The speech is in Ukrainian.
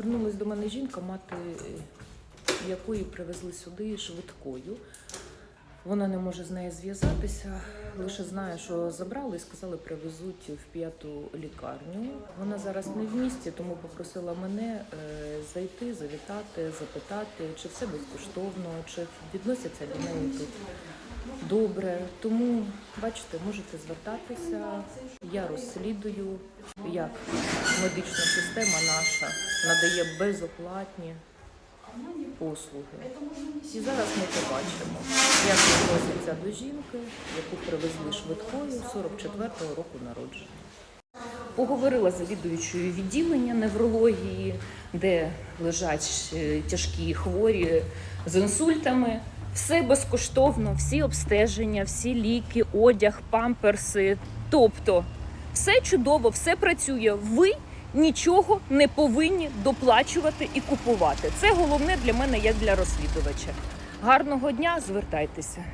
Звернулась до мене жінка, мати якої привезли сюди швидкою. Вона не може з нею зв'язатися, лише знає, що забрали і сказали, привезуть в п'яту лікарню. Вона зараз не в місті, тому попросила мене е, зайти, завітати, запитати, чи все безкоштовно, чи відносяться до неї тут добре. Тому, бачите, можете звертатися. Я розслідую, як медична система наша надає безоплатні послуги. І зараз ми побачимо, як відносяться до жінки, яку привезли швидкою 44-го року народження. Поговорила з завідуючою відділення неврології, де лежать е, тяжкі хворі з інсультами. Все безкоштовно, всі обстеження, всі ліки, одяг, памперси. Тобто все чудово, все працює. Ви нічого не повинні доплачувати і купувати. Це головне для мене як для розслідувача. Гарного дня, звертайтеся.